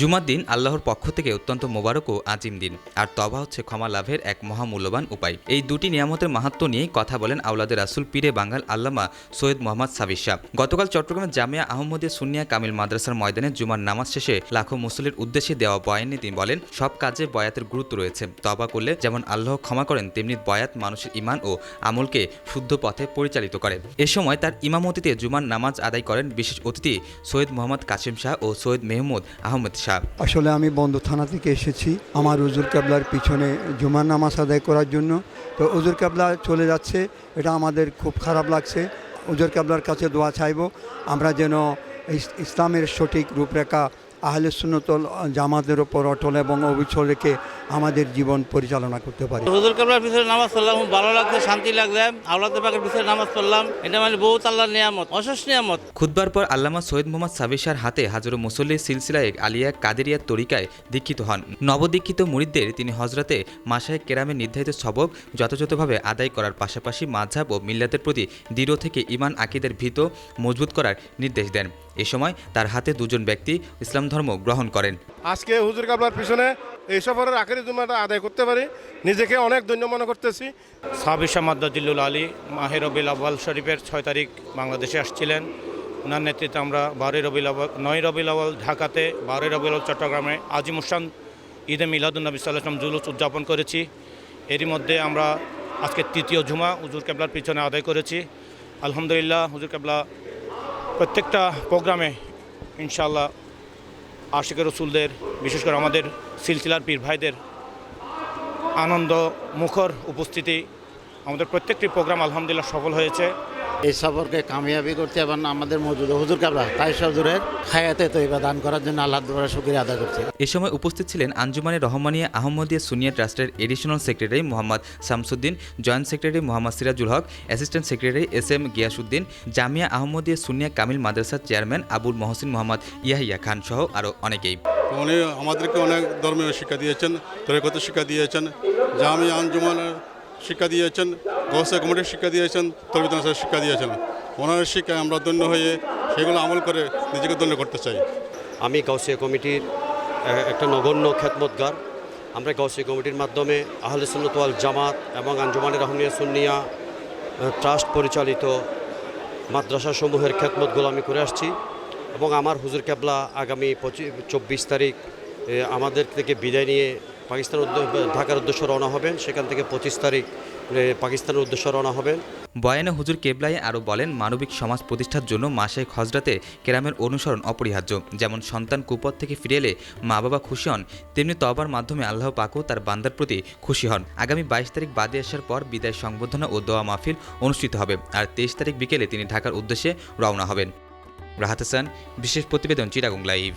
জুমার দিন আল্লাহর পক্ষ থেকে অত্যন্ত মোবারক ও আজিম দিন। আর তবা হচ্ছে ক্ষমা লাভের এক মহামূল্যবান উপায়। এই দুটি নিয়ামতের মাহাত্ম নিয়েই কথা বলেন আউলাদের রাসুল পীরে বাঙ্গাল আল্লামা সৈয়দ মোহাম্মদ সাবির শাহ। গতকাল চট্টগ্রামের জামিয়া আহমদিয়া সুনিয়া কামিল মাদ্রাসার ময়দানে জুমার নামাজ শেষে লাখো মুসলির উদ্দেশ্যে দেওয়া বয়ানে তিনি বলেন, সব কাজে বয়াতের গুরুত্ব রয়েছে। তবা করলে যেমন আল্লাহ ক্ষমা করেন, তেমনি বয়াত মানুষের ইমান ও আমলকে শুদ্ধ পথে পরিচালিত করে। এ সময় তার ইমামতিতে জুমার নামাজ আদায় করেন বিশেষ অতিথি সৈয়দ মোহাম্মদ কাসিম শাহ ও সৈয়দ মেহমুদ আহমেদ শাহ। আসলে আমি বন্ধ থানা থেকে এসেছি আমার উজুর কাবলার পিছনে জুমার নামাজ আদায় করার জন্য। তো উজুর কাবলা চলে যাচ্ছে, এটা আমাদের খুব খারাপ লাগছে। উজুর কাবলার কাছে দোয়া চাইব, আমরা যেন ইসলামের সঠিক রূপরেখা আহলে সুন্নতল জামাতের ওপর অটল এবং অবিচল রেখে আমাদের জীবন পরিচালনা করতে পারি। হুজুর কাবলার পিছনে নামাজ পড়লাম ভালো লাগছে শান্তি লাগছে আল্লাহ পাকের পিছনে নামাজ পড়লাম। এটা মানে বহুত আল্লাহর নিয়ামত অশেষ নিয়ামত। খুদবার পর আল্লামা সৈয়দ মোহাম্মদ সাবিসার হাতে হাজর মুসল্লি সিলসিলায় আলিয়া কাদেরিয়া তরিকায় দীক্ষিত হন। নবদীক্ষিত মুরিদদের তিনি হজরতে মাসায় কেরামে নির্ধারিত সবক যথাযথভাবে আদায় করার পাশাপাশি মাঝাব ও মিল্লাতের প্রতি দৃঢ় থেকে ইমান আকিদের ভীত মজবুত করার নির্দেশ দেন। এ সময় তার হাতে দুজন ব্যক্তি ইসলাম ধর্ম গ্রহণ করেন। আজকে হুজুর কাবলার পিছনে এই সফরের আখেরি জুমাটা আদায় করতে পারি। নিজেকে অনেক ধন্য মনে করতেছি। সাবির মাদ্দাজিল্লুল আলী মাহের রবিল আব্বাল শরীফের ছয় তারিখ বাংলাদেশে আসছিলেন। ওনার নেতৃত্বে আমরা বারোই রবিল আব্বাল নয় রবিল আব্বাল ঢাকাতে বারোই রবিল আব্বাল চট্টগ্রামে আজিমুসান ঈদে মিলাদুলনবী সাল্লাম জুলুস উদযাপন করেছি। এরই মধ্যে আমরা আজকে তৃতীয় ঝুমা হুজুর কেবলার পিছনে আদায় করেছি। আলহামদুলিল্লাহ হুজুর কেবলা প্রত্যেকটা প্রোগ্রামে ইনশাল্লাহ আশিকের রসুলদের, বিশেষ করে আমাদের সিলসিলার পীর ভাইদের আনন্দ, মুখর উপস্থিতি আমাদের প্রত্যেকটি প্রোগ্রাম আলহামদুলিল্লাহ সফল হয়েছে। এই সফরকে কামিয়াবি করতে এবং আমাদের মজুদ হুজুর কাবলা তাই সজুরের খায়াতে তৈবা দান করার জন্য আল্লাহ দ্বারা শুক্রিয়া আদায় করছি। এ সময় উপস্থিত ছিলেন আঞ্জুমানে রহমানিয়া আহমদিয়া সুনিয়া ট্রাস্টের additional secretary Mohammad Shamsuddin joint secretary Mohammad Sirajul Haque assistant secretary S M Giasuddin Jamia Ahmadia Sunnia Kamil মাদ্রাসার চেয়ারম্যান আবুল মহসিন মোহাম্মদ ইয়াহিয়া খান সহ আরও অনেকেই। উনি আমাদেরকে অনেক ধর্মীয় শিক্ষা দিয়েছেন তরিকত শিক্ষা দিয়েছেন জামি আঞ্জুমানের শিক্ষা দিয়েছেন গৌসা কমিটির শিক্ষা দিয়েছেন তরবিদাসের শিক্ষা দিয়েছেন। ওনার শিক্ষায় আমরা ধন্য হয়ে সেগুলো আমল করে নিজেকে ধন্য করতে চাই। আমি গাউসিয়া কমিটির একটা নগণ্য খ্যাতমতগার আমরা গাউসিয়া কমিটির মাধ্যমে আহলে সুন্নতওয়াল জামাত এবং আঞ্জুমানে রহমিয়া সুন্নিয়া ট্রাস্ট পরিচালিত মাদ্রাসাসমূহের খ্যাতমতগুলো আমি করে আসছি এবং আমার হুজুর কেবলা আগামী পঁচিশ চব্বিশ তারিখ আমাদের থেকে বিদায় নিয়ে পাকিস্তান ঢাকার উদ্দেশ্যে রওনা হবেন। সেখান থেকে পঁচিশ তারিখ পাকিস্তানের উদ্দেশ্যে রওনা হবেন। বয়ানে হুজুর কেবলাই আরও বলেন, মানবিক সমাজ প্রতিষ্ঠার জন্য মাসে হজরাতে কেরামের অনুসরণ অপরিহার্য। যেমন সন্তান কুপথ থেকে ফিরে এলে মা বাবা খুশি হন, তেমনি তবার মাধ্যমে আল্লাহ পাকও তার বান্দার প্রতি খুশি হন। আগামী বাইশ তারিখ বাদে আসার পর বিদায় সংবর্ধনা ও দোয়া মাহফিল অনুষ্ঠিত হবে। আর তেইশ তারিখ বিকেলে তিনি ঢাকার উদ্দেশ্যে রওনা হবেন। রাহাত হাসান, বিশেষ প্রতিবেদন চিরাগং লাইভ।